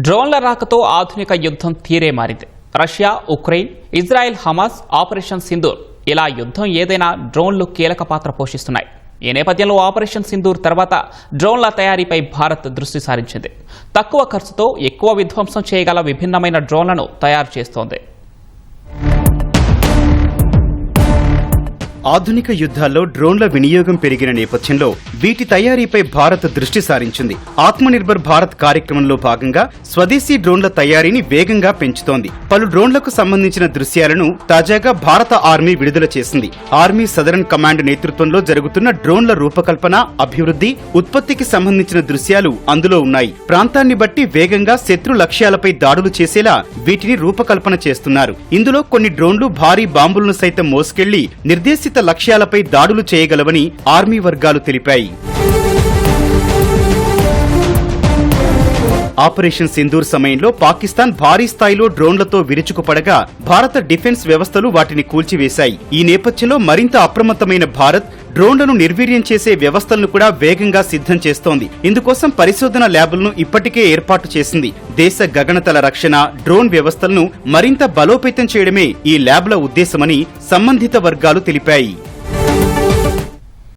డ్రోన్ల రాకతో ఆధునిక యుద్ధం తీరే మారింది. Russia Ukraine Israel Hamas operation Sindoor. ఇలా యుద్ధం ఏదైనా డ్రోన్లు కీలక పాత్ర పోషిస్తున్నాయి. ఈ నేపథ్యంలో ఆపరేషన్ సింధూర్ తర్వాత డ్రోన్ల తయారీపై భారత్ దృష్టి సారించింది. తక్కువ ఖర్చుతో ఎక్కువ విధ్వంసం చేయగల విభిన్నమైన డ్రోన్లను తయారు చేస్తోంది. ఆధునిక యుద్ధాల్లో డ్రోన్ల వినియోగం పెరిగిన నేపథ్యంలో వీటి తయారీపై భారత్ దృష్టి సారించింది. ఆత్మనిర్భర్ భారత్ కార్యక్రమంలో భాగంగా స్వదేశీ డ్రోన్ల తయారీని వేగంగా పెంచుతోంది. పలు డ్రోన్లకు సంబంధించిన దృశ్యాలను తాజాగా భారత ఆర్మీ విడుదల చేసింది. ఆర్మీ సదరన్ కమాండ్ నేతృత్వంలో జరుగుతున్న డ్రోన్ల రూపకల్పన అభివృద్ధి ఉత్పత్తికి సంబంధించిన దృశ్యాలు అందులో ఉన్నాయి. ప్రాంతాన్ని బట్టి వేగంగా శత్రు లక్ష్యాలపై దాడులు చేసేలా వీటిని రూపకల్పన చేస్తున్నారు. ఇందులో కొన్ని డ్రోన్లు భారీ బాంబులను సైతం మోసుకెళ్ళి నిర్దేశిత లక్ష్యాలపై దాడులు చేయగలవని ఆర్మీ వర్గాలు తెలిపాయి. ఆపరేషన్ సింధూర్ సమయంలో పాకిస్తాన్ భారీ స్థాయిలో డ్రోన్లతో విరుచుకుపడగా భారత డిఫెన్స్ వ్యవస్థలు వాటిని కూల్చివేశాయి. ఈ నేపథ్యంలో మరింత అప్రమత్తమైన భారత్ డ్రోన్లను నిర్వీర్యం చేసే వ్యవస్థలను కూడా వేగంగా సిద్ధం చేస్తోంది. ఇందుకోసం పరిశోధన ల్యాబులను ఇప్పటికే ఏర్పాటు చేసింది. దేశ గగనతల రక్షణ డ్రోన్ వ్యవస్థలను మరింత బలోపేతం చేయడమే ఈ ల్యాబ్ల ఉద్దేశమని సంబంధిత వర్గాలు తెలిపాయి.